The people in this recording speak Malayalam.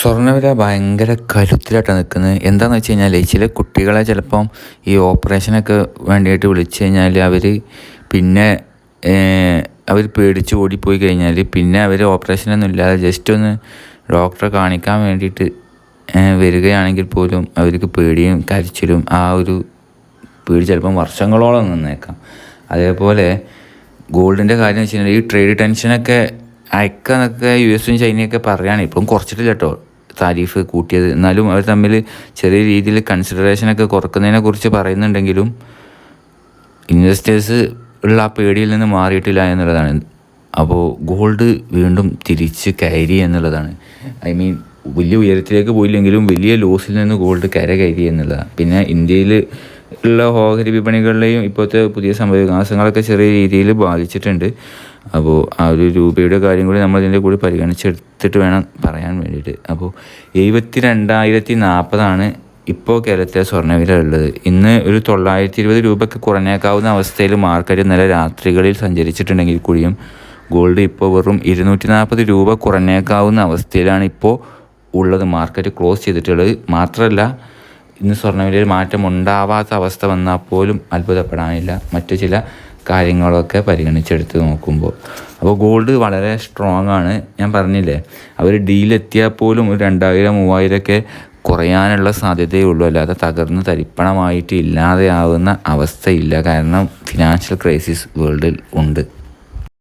സ്വർണവില ഭയങ്കര കരുത്തിലായിട്ടാണ് നിൽക്കുന്നത്. എന്താണെന്ന് വെച്ച് കഴിഞ്ഞാൽ ചില കുട്ടികളെ ചിലപ്പം ഈ ഓപ്പറേഷനൊക്കെ വേണ്ടിയിട്ട് വിളിച്ചു കഴിഞ്ഞാൽ അവർ പിന്നെ അവർ പേടിച്ച് ഓടിപ്പോയി കഴിഞ്ഞാൽ പിന്നെ അവർ ഓപ്പറേഷനൊന്നും ഇല്ലാതെ ജസ്റ്റ് ഒന്ന് ഡോക്ടറെ കാണിക്കാൻ വേണ്ടിയിട്ട് വരികയാണെങ്കിൽ പോലും അവർക്ക് പേടിയും കരച്ചിലും ആ ഒരു പേടി ചിലപ്പം വർഷങ്ങളോളം നിന്നേക്കാം. അതേപോലെ ഗോൾഡിന്റെ കാര്യം വെച്ച് കഴിഞ്ഞാൽ ഈ ട്രേഡ് ടെൻഷനൊക്കെ അയക്കാന്നൊക്കെ യു എസും ചൈനയൊക്കെ പറയുകയാണ് ഇപ്പം കുറച്ചിട്ടില്ല കേട്ടോ താരീഫ് കൂട്ടിയത്. എന്നാലും അവർ തമ്മിൽ ചെറിയ രീതിയിൽ കൺസിഡറേഷനൊക്കെ കുറക്കുന്നതിനെ കുറിച്ച് പറയുന്നുണ്ടെങ്കിലും ഇൻവെസ്റ്റേഴ്സ് ഉള്ള ആ പേടിയിൽ നിന്ന് മാറിയിട്ടില്ല എന്നുള്ളതാണ്. അപ്പോൾ ഗോൾഡ് വീണ്ടും തിരിച്ച് കയറി എന്നുള്ളതാണ്. ഐ മീൻ വലിയ ഉയരത്തിലേക്ക് പോയില്ലെങ്കിലും വലിയ ലോസിൽ നിന്ന് ഗോൾഡ് കര കയറി എന്നുള്ളതാണ്. പിന്നെ ഇന്ത്യയിൽ ഉള്ള ഓഹരി വിപണികളിലെയും ഇപ്പോഴത്തെ പുതിയ സംഭവവികാസങ്ങളൊക്കെ ചെറിയ രീതിയിൽ ബാധിച്ചിട്ടുണ്ട്. അപ്പോൾ ആ ഒരു രൂപയുടെ കാര്യം കൂടി നമ്മൾ ഇതിന്റെ കൂടി പരിഗണിച്ചെടുത്തിട്ട് വേണം പറയാൻ വേണ്ടിയിട്ട്. അപ്പോൾ എഴുപത്തി രണ്ടായിരത്തി നാൽപ്പതാണ് ഇപ്പോൾ കേരളത്തിലെ സ്വർണവില ഉള്ളത് ഇന്ന് ഒരു തൊള്ളായിരത്തി ഇരുപത് രൂപയ്ക്ക് കുറഞ്ഞേക്കാവുന്ന അവസ്ഥയിൽ മാർക്കറ്റ് ഇന്നലെ രാത്രികളിൽ സഞ്ചരിച്ചിട്ടുണ്ടെങ്കിൽ കൂടിയും ഗോൾഡ് ഇപ്പോൾ വെറും ഇരുന്നൂറ്റി നാൽപ്പത് രൂപ കുറഞ്ഞേക്കാവുന്ന അവസ്ഥയിലാണ് ഇപ്പോൾ ഉള്ളത്. മാർക്കറ്റ് ക്ലോസ് ചെയ്തിട്ടുള്ളത്. മാത്രമല്ല ഇന്ന് സ്വർണവിലയിൽ മാറ്റം ഉണ്ടാവാത്ത അവസ്ഥ വന്നാൽ പോലും അത്ഭുതപ്പെടാനില്ല. മറ്റു ചില കാര്യങ്ങളൊക്കെ പരിഗണിച്ചെടുത്ത് നോക്കുമ്പോൾ. അപ്പോൾ ഗോൾഡ് വളരെ സ്ട്രോങ് ആണ്. ഞാൻ പറഞ്ഞില്ലേ അവർ ഡീലെത്തിയാൽ പോലും ഒരു രണ്ടായിരം മൂവായിരമൊക്കെ കുറയാനുള്ള സാധ്യതയേ ഉള്ളൂ. അല്ലാതെ തകർന്ന് തരിപ്പണമായിട്ട് ഇല്ലാതെയാവുന്ന അവസ്ഥയില്ല. കാരണം ഫിനാൻഷ്യൽ ക്രൈസിസ് വേൾഡിൽ ഉണ്ട്.